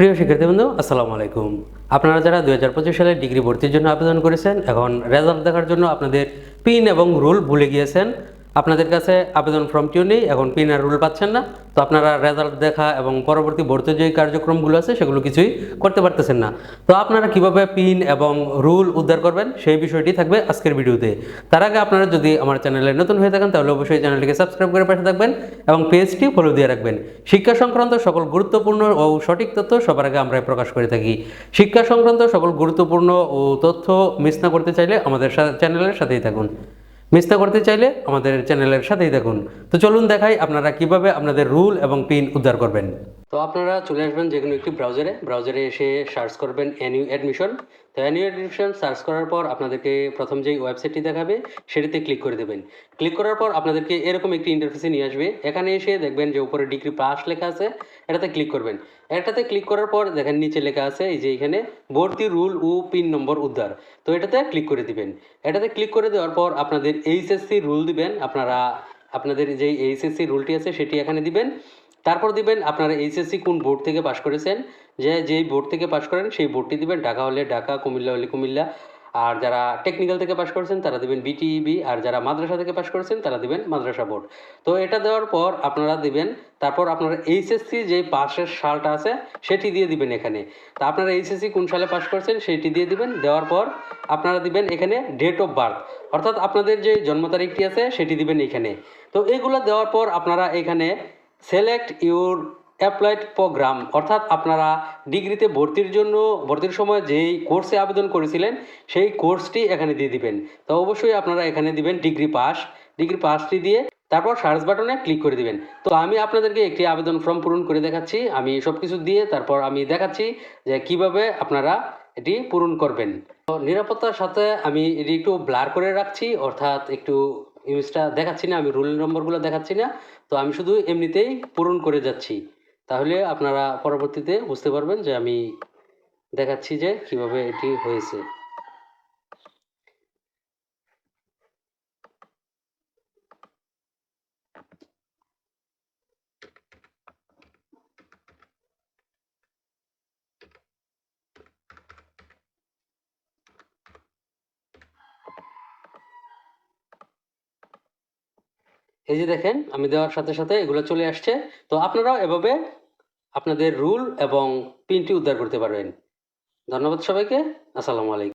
প্রিয় শিক্ষার্থী বন্ধু, আসসালামু আলাইকুম। আপনারা যারা দু হাজার পঁচিশ সালে ডিগ্রি ভর্তির জন্য আবেদন করেছেন, এখন রেজাল্ট দেখার জন্য আপনাদের পিন এবং রুল ভুলে গিয়েছেন। আপনাদের কাছে আবেদন ফর্মটিও নেই, এখন পিন আর রুল পাচ্ছেন না। তো আপনারা রেজাল্ট দেখা এবং পরবর্তী ভর্তি যে কার্যক্রমগুলো আছে, সেগুলো কিছুই করতে পারতেছেন না। তো আপনারা কীভাবে পিন এবং রুল উদ্ধার করবেন, সেই বিষয়টি থাকবে আজকের ভিডিওতে। তার আগে আপনারা যদি আমার চ্যানেলে নতুন হয়ে থাকেন, তাহলে অবশ্যই চ্যানেলটিকে সাবস্ক্রাইব করে পাশে থাকবেন এবং পেজটি ফলো দিয়ে রাখবেন। শিক্ষা সংক্রান্ত সকল গুরুত্বপূর্ণ ও সঠিক তথ্য সবার আগে আমরা প্রকাশ করে থাকি। শিক্ষা সংক্রান্ত সকল গুরুত্বপূর্ণ ও তথ্য মিস না করতে চাইলে আমাদের চ্যানেলের সাথেই থাকুন। মিস না করতে চাইলে আমাদের চ্যানেলের সাথেই দেখুন। তো চলুন দেখাই আপনারা কীভাবে আপনাদের রুল এবং পিন উদ্ধার করবেন। তো আপনারা চলে আসবেন যে কোনো একটি ব্রাউজারে ব্রাউজারে এসে সার্চ করবেন এনইউ অ্যাডমিশন তো এনইউ অ্যাডমিশন সার্চ করার পর আপনাদেরকে প্রথম যেই ওয়েবসাইটটি দেখাবে, সেটিতে ক্লিক করে দেবেন। ক্লিক করার পর আপনাদেরকে এরকম একটি ইন্টারফেসে নিয়ে আসবে। এখানে এসে দেখবেন যে উপরে ডিগ্রি পাস লেখা আছে, এটাতে ক্লিক করবেন। এটাতে ক্লিক করার পর দেখেন নিচে লেখা আছে, এই যে এখানে, ভর্তি রুল ও পিন নম্বর উদ্ধার। তো এটাতে ক্লিক করে দিবেন। এটাতে ক্লিক করে দেওয়ার পর আপনাদের এইচএসসি রুল দিবেন। আপনারা, আপনাদের যেই এইচএসসি রুলটি আছে, সেটি এখানে দিবেন। তারপর দিবেন আপনারা এইচএসসি কোন বোর্ড থেকে পাশ করেছেন? যে, যেই বোর্ড থেকে পাশ করেন সেই বোর্ডটি দিবেন, ঢাকা হলে ঢাকা, কুমিল্লা হলে কুমিল্লা। আর যারা টেকনিক্যাল থেকে পাশ করেছেন তারা দিবেন বিটিইবি আর যারা মাদ্রাসা থেকে পাশ করেছেন তারা দিবেন মাদ্রাসা বোর্ড। তো এটা দেওয়ার পর আপনারা দিবেন, তারপর আপনারা এইচএসসি যে পাশের সালটা আছে সেটি দিয়ে দিবেন এখানে। তা আপনারা এইচএসসি কোন সালে পাশ করেছেন সেটি দিয়ে দিবেন। দেওয়ার পর আপনারা দিবেন এখানে ডেট অফ বার্থ অর্থাৎ আপনাদের যে জন্ম তারিখটি আছে সেটি দিবেন এখানে। তো এগুলো দেওয়ার পর আপনারা এখানে সিলেক্ট ইউর অ্যাপ্লাইড প্রোগ্রাম অর্থাৎ আপনারা ডিগ্রিতে ভর্তির জন্য, ভর্তির সময় যেই কোর্সে আবেদন করেছিলেন, সেই কোর্সটি এখানে দিয়ে দিবেন। তো অবশ্যই আপনারা এখানে দিবেন ডিগ্রি পাস ডিগ্রি পাসটি দিয়ে তারপর সার্চ বাটনে ক্লিক করে দিবেন। তো আমি আপনাদেরকে একটি আবেদন ফর্ম পূরণ করে দেখাচ্ছি, আমি সব কিছু দিয়ে তারপর আমি দেখাচ্ছি যে কীভাবে আপনারা এটি পূরণ করবেন। তো নিরাপত্তার সাথে আমি এটি একটু ব্লার করে রাখছি, অর্থাৎ একটু ইমেজটা দেখাচ্ছি না, আমি রুল নম্বরগুলো দেখাচ্ছি না, তো আমি শুধু এমনিতেই পূরণ করে যাচ্ছি। তাহলে আপনারা পরবর্তীতে বুঝতে পারবেন যে আমি দেখাচ্ছি যে কীভাবে এটি হয়েছে। এই যে দেখেন, আমি দেওয়ার সাথে সাথে এগুলো চলে আসছে। তো আপনারাও এভাবে আপনাদের রুল এবং পিনটি উদ্ধার করতে পারবেন। ধন্যবাদ সবাইকে। আসসালামু আলাইকুম।